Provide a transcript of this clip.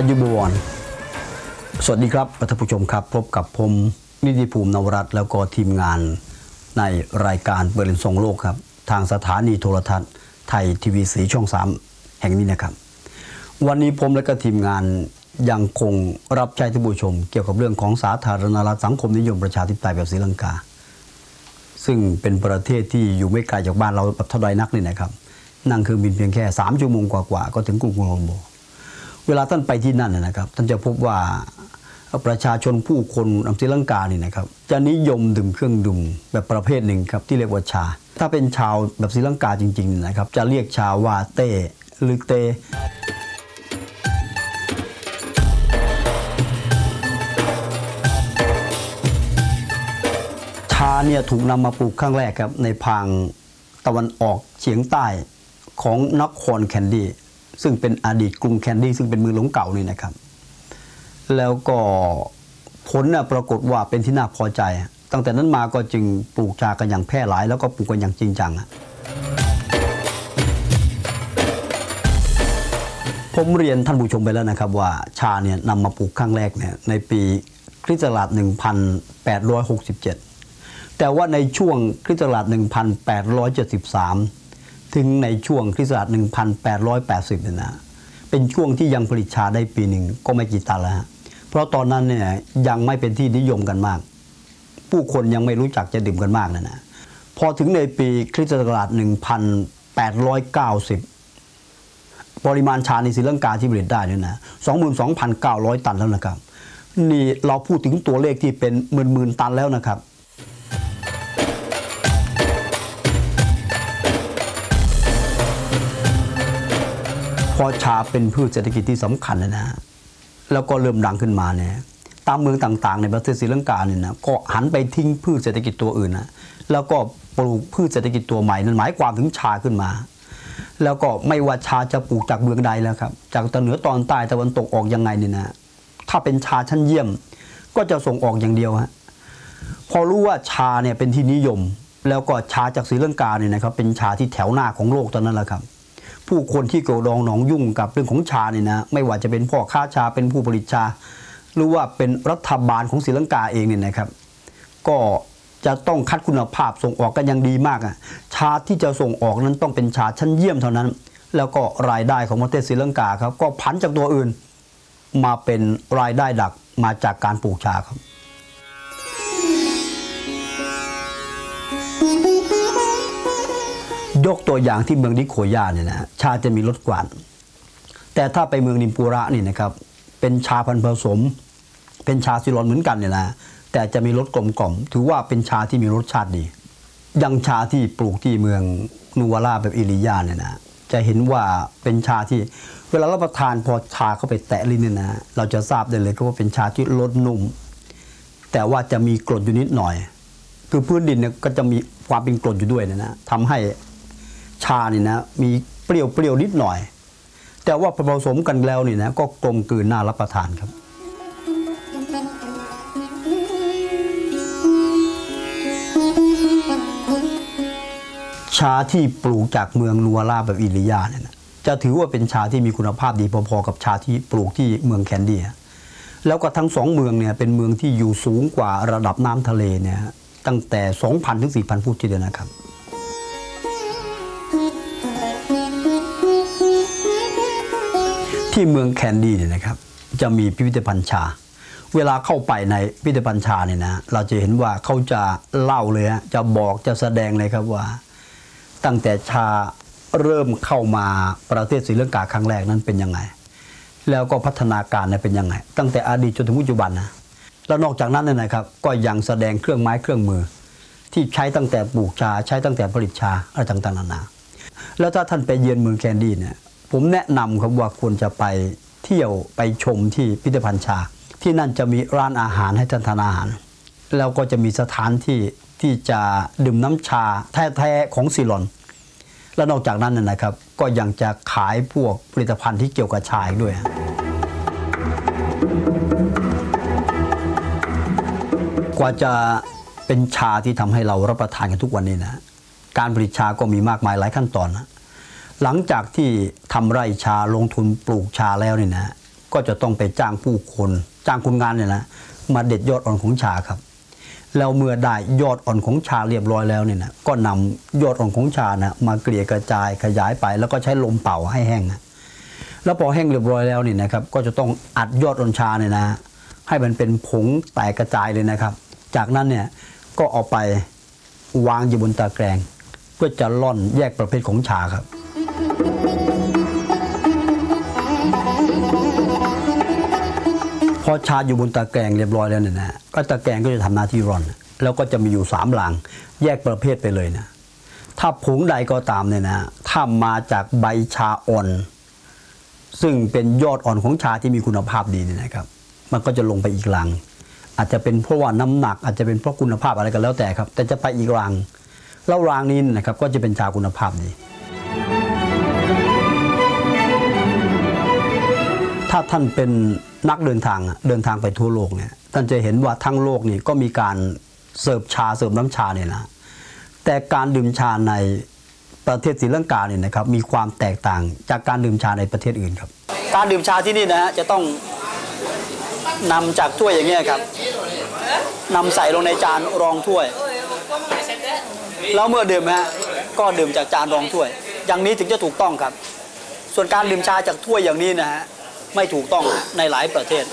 อายุบวร สวัสดีครับท่านผู้ชมครับ พบกับผมนิติภูมินวรัตน์แล้วก็ทีมงานในรายการเปิดเลนทรงโลกครับ ทางสถานีโทรทัศน์ไทยทีวีสีช่อง 3 แห่งนี้นะครับ วันนี้ผมและก็ทีมงานยังคงรับใช้ท่านผู้ชม เกี่ยวกับเรื่องของสาธารณรัฐสังคมนิยมประชาธิปไตยแบบศรีลังกา ซึ่งเป็นประเทศที่อยู่ไม่ไกลจากบ้านเราแบบเท่าใดนักนี่นะครับ นั่งเครื่องบินเพียงแค่ 3 ชั่วโมงกว่าๆก็ถึงกรุงโคลัมโบ เวลาท่านไปที่นั่นนะครับ ท่านจะพบว่าประชาชนผู้คนอัมศรีลังกานี่นะครับ จะนิยมดื่มเครื่องดื่มแบบประเภทหนึ่งครับที่เรียกว่าชา ถ้าเป็นชาวแบบศรีลังกาจริงๆนะครับ จะเรียกชาว่าเต้หรือเตชาเนี่ยถูกนำมาปลูกครั้งแรกครับในพางตะวันออกเฉียงใต้ของนครแคนดี้ ซึ่งเป็นอดีตกรุงแคนดี้ซึ่งเป็นเมืองหลวงเก่านี่นะครับ แล้วก็ผลน่ะปรากฏว่าเป็นที่น่าพอใจ ตั้งแต่นั้นมาก็จึงปลูกชากันอย่างแพร่หลาย แล้วก็ปลูกกันอย่างจริงจังผมเรียนท่านผู้ชมไปแล้วนะครับว่าชาเนี่ยนำมาปลูกครั้งแรกเนี่ยในปีคริสต์ศักราช1867 แต่ว่าในช่วงคริสต์ศักราช1873 ถึงในช่วงคริสต์ศักราช1880เนี่ยนะเป็นช่วงที่ยังผลิตชาได้ปีหนึ่งก็ไม่กี่ตันแล้วฮะเพราะตอนนั้นเนี่ยยังไม่เป็นที่นิยมกันมาก ผู้คนยังไม่รู้จักจะดื่มกันมากนะนะพอถึงในปีคริสต์ศักราช1890 ปริมาณชาในศรีลังกาที่ผลิตได้เนี่ยนะ 22,900 ตันแล้วนะครับ นี่เราพูดถึงตัวเลขที่เป็นหมื่นๆตันแล้วนะครับ อชาเป็นพืชเศรษฐกิจที่สำคัญนะฮะแล้วก็เริ่มดังขึ้นมาเนี่ยตามเมืองต่างๆ ในประเทศศรีลังกาเนี่ยนะก็หันไปทิ้งพืชเศรษฐกิจตัวอื่นนะแล้วก็ปลูกพืชเศรษฐกิจตัวใหม่นั่นหมายความถึงชาขึ้นมา แล้วก็ไม่ว่าชาจะปลูกจากเมืองใดแล้วครับ จากตอนเหนือตอนใต้ตะวันตกออกยังไงเนี่ยนะถ้าเป็นชาชั้นเยี่ยม ก็จะส่งออกอย่างเดียวฮะพอรู้ว่าชาเนี่ยเป็นที่นิยม แล้วก็ชาจากศรีลังกาเนี่ยนะครับเป็นชาที่แถวหน้าของโลกตอนนั้นแหละครับ ผู้คนที่เกี่ยวดองหนองยุ่งกับเรื่องของชาเนี่ยนะไม่ว่าจะเป็นพ่อค้าชาเป็นผู้ผลิตชา หรือว่าเป็นรัฐบาลของศรีลังกาเองเนี่ยนะครับ ก็จะต้องคัดคุณภาพส่งออกกันอย่างดีมากอะชาที่จะส่งออกนั้นต้องเป็นชาชั้นเยี่ยมเท่านั้น แล้วก็รายได้ของประเทศศรีลังกาครับก็ผันจากตัวอื่น มาเป็นรายได้ดักมาจากการปลูกชาครับ ยกตัวอย่างที่เมืองนิโคยาเนี่ยนะชาจะมีรสกว่านแต่ถ้าไปเมืองนิมปูระนี่นะครับเป็นชาพันธุ์ผสม เป็นชาซิลอนเหมือนกันเนี่ยนะแต่จะมีรสกลมกล่อม ถือว่าเป็นชาที่มีรสชาติดียังชาที่ปลูกที่เมืองนูวาร่าแบบอิริยาเนี่ยนะจะเห็นว่าเป็นชาที่เวลารับประทานพอชาเข้าไปแตะลิ้นเนี่ยนะเราจะทราบได้เลยก็ว่าเป็นชาที่รสนุ่ม แต่ว่าจะมีกรดอยู่นิดหน่อย คือพื้นดินเนี่ยก็จะมีความเป็นกรดอยู่ด้วยนะนะทำให้ ชานี่นะมีเปรี้ยวเปรี้ยวนิดหน่อย แต่ว่าพอผสมกันแล้วนี่นะก็กลมกลืนน่ารับประทานครับชาที่ปลูกจากเมืองนัวลาแบบอิริยาเนี่ยนะจะถือว่าเป็นชาที่มีคุณภาพดีพอๆกับชาที่ปลูกที่เมืองแคนเดียแล้วก็ทั้งสองเมืองเนี่ยเป็นเมืองที่อยู่สูงกว่าระดับน้ำทะเลเนี่ยตั้งแต่ 2,000 ถึง 4,000 ฟุตทีเดียวนะครับ ที่เมืองแคนดี้เนี่ยนะครับ จะมีพิพิธภัณฑ์ชา เวลาเข้าไปในพิพิธภัณฑ์ชาเนี่ยนะเราจะเห็นว่าเขาจะเล่าเลยฮะจะบอกจะแสดงเลยครับว่า ตั้งแต่ชาเริ่มเข้ามาประเทศศรีลังกาครั้งแรกนั้นเป็นยังไง แล้วก็พัฒนาการเนี่ยเป็นยังไง ตั้งแต่อดีตจนถึงปัจจุบันนะแล้วนอกจากนั้นเนี่ยนะครับ ก็ยังแสดงเครื่องไม้เครื่องมือ ที่ใช้ตั้งแต่ปลูกชาใช้ตั้งแต่ผลิตชาอะไรต่างๆนานาแล้วถ้าท่านไปเยือนเมืองแคนดี้เนี่ย ผมแนะนำครับว่าควรจะไปเที่ยวไปชมที่พิพิธภัณฑ์ชา ที่นั่นจะมีร้านอาหารให้ท่านทานอาหาร แล้วก็จะมีสถานที่ที่จะดื่มน้ำชาแท้ๆของซีลอน และนอกจากนั้นนะครับ ก็ยังจะขายพวกผลิตภัณฑ์ที่เกี่ยวกับชาด้วยกว่าจะเป็นชาที่ทำให้เรารับประทานกันทุกวันนี้นะ การผลิตชาก็มีมากมายหลายขั้นตอนนะ หลังจากที่ทำไร่ชาลงทุนปลูกชาแล้วเนี่ยนะก็จะต้องไปจ้างผู้คนจ้างคนงานเนี่ยนะมาเด็ดยอดอ่อนของชาครับแล้วเมื่อได้ยอดอ่อนของชาเรียบร้อยแล้วเนี่ยนะก็นำยอดอ่อนของชานะมาเกลี่ยกระจายขยายไป แล้วก็ใช้ลมเป่าให้แห้งนะแล้วพอแห้งเรียบร้อยแล้วนี่นะครับก็จะต้องอัดยอดอ่อนชาเนี่ยนะให้มันเป็นผงแตกกระจายเลยนะครับ จากนั้นเนี่ยก็เอาไปวางอยู่บนตะแกรงเพื่อจะล่อนแยกประเภทของชาครับ พอชาอยู่บนตะแกรงเรียบร้อยแล้วเนี่ยนะก็ตะแกรงก็จะทำหน้าที่ร่อน แล้วก็จะมีอยู่สามหลังแยกประเภทไปเลยนะ ถ้าผงใดก็ตามเนี่ยนะถ้ามาจากใบชาอ่อน ซึ่งเป็นยอดอ่อนของชาที่มีคุณภาพดีเนี่ยนะครับ มันก็จะลงไปอีกรัง อาจจะเป็นเพราะว่าน้ำหนัก อาจจะเป็นเพราะคุณภาพอะไรก็แล้วแต่ครับ แต่จะไปอีกรังแล้วรังนี้นะครับก็จะเป็นชาคุณภาพดี ถ้าท่านเป็นนักเดินทางเดินทางไปทั่วโลกเนี่ยท่านจะเห็นว่าทั้งโลกนี่ก็มีการเสิร์ฟชาเสิร์ฟน้ำชาเนี่ยนะแต่การดื่มชาในประเทศศรีลังกาเนี่ยนะครับมีความแตกต่างจากการดื่มชาในประเทศอื่นครับ การดื่มชาที่นี่นะฮะจะต้องนำจากถ้วยอย่างเงี้ยครับนำใส่ลงในจานรองถ้วย แล้วเมื่อดื่มฮะก็ดื่มจากจานรองถ้วย อย่างนี้ถึงจะถูกต้องครับ ส่วนการดื่มชาจากถ้วยอย่างนี้นะฮะ ไม่ถูกต้องในหลายประเทศ